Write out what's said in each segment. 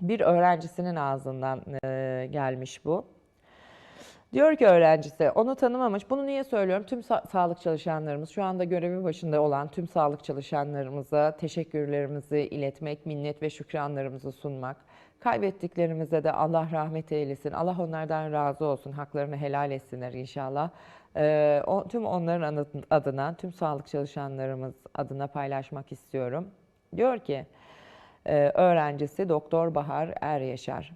bir öğrencisinin ağzından gelmiş bu. Diyor ki öğrencisi onu tanımamış. Bunu niye söylüyorum? Tüm sa- sağlık çalışanlarımız, şu anda görevi başında olan tüm sağlık çalışanlarımıza teşekkürlerimizi iletmek, minnet ve şükranlarımızı sunmak. Kaybettiklerimize de Allah rahmet eylesin. Allah onlardan razı olsun. Haklarını helal etsinler inşallah. Ee, o, tüm onların adına, tüm sağlık çalışanlarımız adına paylaşmak istiyorum. Diyor ki, öğrencisi Doktor Bahar Er Yaşar.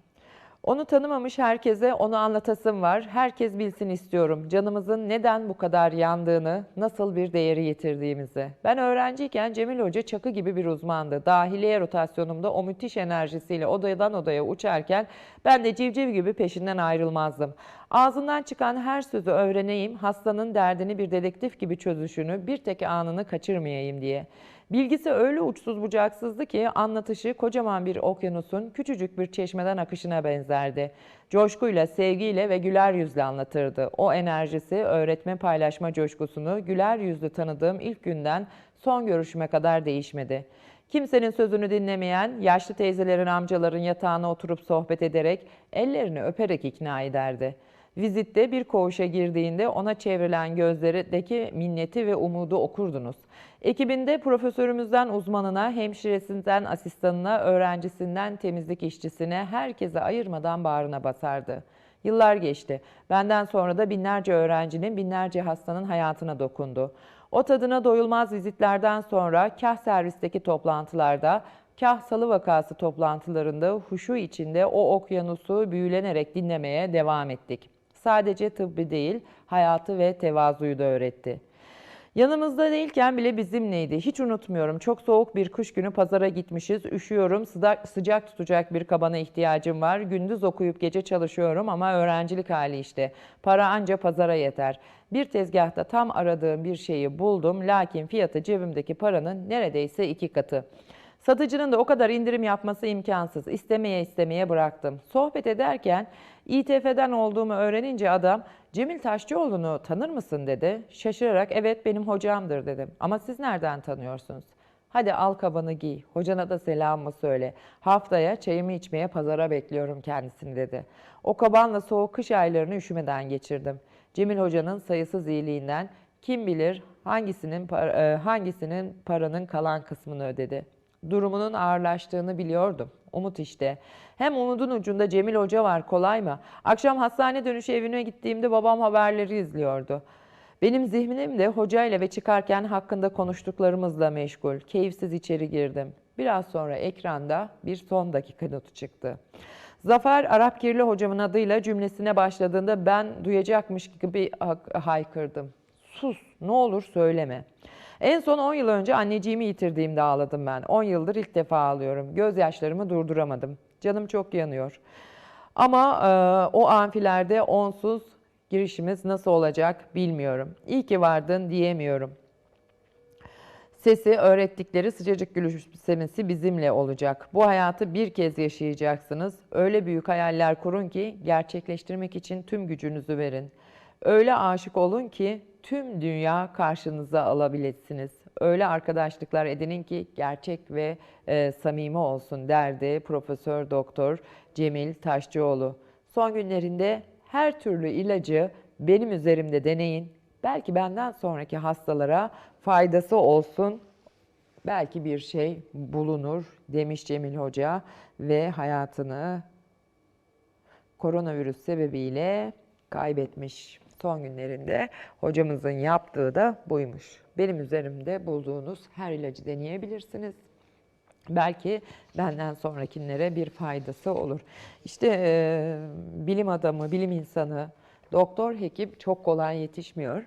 Onu tanımamış herkese onu anlatasım var. Herkes bilsin istiyorum. Canımızın neden bu kadar yandığını, nasıl bir değeri yitirdiğimizi. Ben öğrenciyken Cemil Hoca çakı gibi bir uzmandı. Dahiliye rotasyonumda o müthiş enerjisiyle odadan odaya uçarken ben de civciv gibi peşinden ayrılmazdım. Ağzından çıkan her sözü öğreneyim, hastanın derdini bir dedektif gibi çözüşünü, bir tek anını kaçırmayayım diye. Bilgisi öyle uçsuz bucaksızdı ki anlatışı kocaman bir okyanusun küçücük bir çeşmeden akışına benzerdi. Coşkuyla, sevgiyle ve güler yüzle anlatırdı. O enerjisi, öğretme paylaşma coşkusunu güler yüzlü tanıdığım ilk günden son görüşüme kadar değişmedi. Kimsenin sözünü dinlemeyen, yaşlı teyzelerin, amcaların yatağına oturup sohbet ederek, ellerini öperek ikna ederdi. Vizitte bir koğuşa girdiğinde ona çevrilen gözlerindeki minneti ve umudu okurdunuz. Ekibinde profesörümüzden uzmanına, hemşiresinden asistanına, öğrencisinden temizlik işçisine herkese ayırmadan bağrına basardı. Yıllar geçti. Benden sonra da binlerce öğrencinin, binlerce hastanın hayatına dokundu. O tadına doyulmaz vizitlerden sonra kah servisteki toplantılarda, kah salı vakası toplantılarında huşu içinde o okyanusu büyülenerek dinlemeye devam ettik. Sadece tıbbi değil, hayatı ve tevazuyu da öğretti. Yanımızda değilken bile bizimleydi. Hiç unutmuyorum. Çok soğuk bir kış günü pazara gitmişiz. Üşüyorum. Sıcak, sıcak tutacak bir kabana ihtiyacım var. Gündüz okuyup gece çalışıyorum ama öğrencilik hali işte. Para anca pazara yeter. Bir tezgahta tam aradığım bir şeyi buldum. Lakin fiyatı cebimdeki paranın neredeyse iki katı. Satıcının da o kadar indirim yapması imkansız. İstemeye istemeye bıraktım. Sohbet ederken İTF'den olduğumu öğrenince adam Cemil Taşçıoğlu'nu tanır mısın dedi. Şaşırarak evet benim hocamdır dedim. Ama siz nereden tanıyorsunuz? Hadi al kabanı giy. Hocana da selamımı söyle. Haftaya çayımı içmeye pazara bekliyorum kendisini dedi. O kabanla soğuk kış aylarını üşümeden geçirdim. Cemil Hoca'nın sayısız iyiliğinden kim bilir hangisinin e, hangisinin paranın kalan kısmını ödedi. Durumunun ağırlaştığını biliyordum. Umut işte. Hem umudun ucunda Cemil Hoca var kolay mı? Akşam hastane dönüşü evine gittiğimde babam haberleri izliyordu. Benim zihnim de hocayla ve çıkarken hakkında konuştuklarımızla meşgul. Keyifsiz içeri girdim. Biraz sonra ekranda bir son dakika notu çıktı. Zafer Arap Kirli hocamın adıyla cümlesine başladığında ben duyacakmış gibi ha- haykırdım. Sus ne olur söyleme. En son 10 yıl önce anneciğimi yitirdiğimde ağladım ben. 10 yıldır ilk defa ağlıyorum. Gözyaşlarımı durduramadım. Canım çok yanıyor. Ama e, o amfilerde onsuz girişimiz nasıl olacak bilmiyorum. İyi ki vardın diyemiyorum. Sesi, öğrettikleri sıcacık gülümsemesi bizimle olacak. Bu hayatı bir kez yaşayacaksınız. Öyle büyük hayaller kurun ki gerçekleştirmek için tüm gücünüzü verin. Öyle aşık olun ki tüm dünya karşınıza alabilirsiniz. Öyle arkadaşlıklar edinin ki gerçek ve e, samimi olsun derdi Profesör Doktor Cemil Taşçıoğlu. Son günlerinde her türlü ilacı benim üzerimde deneyin. Belki benden sonraki hastalara faydası olsun. Belki bir şey bulunur demiş Cemil Hoca ve hayatını koronavirüs sebebiyle kaybetmiş. Son günlerinde hocamızın yaptığı da buymuş. Benim üzerimde bulduğunuz her ilacı deneyebilirsiniz. Belki benden sonrakilere bir faydası olur. İşte e, bilim adamı, bilim insanı, doktor, hekim çok kolay yetişmiyor.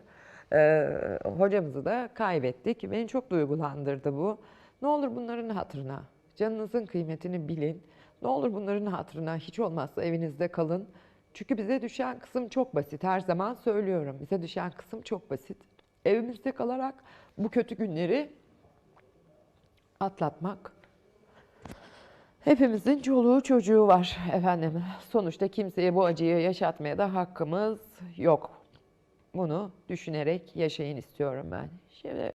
E, hocamızı da kaybettik. Beni çok duygulandırdı bu. Ne olur bunların hatırına, canınızın kıymetini bilin. Ne olur bunların hatırına hiç olmazsa evinizde kalın. Çünkü bize düşen kısım çok basit. Her zaman söylüyorum. Bize düşen kısım çok basit. Evimizde kalarak bu kötü günleri atlatmak. Hepimizin çoluğu çocuğu var efendim. Sonuçta kimseye bu acıyı yaşatmaya da hakkımız yok. Bunu düşünerek yaşayın istiyorum ben. Şimdi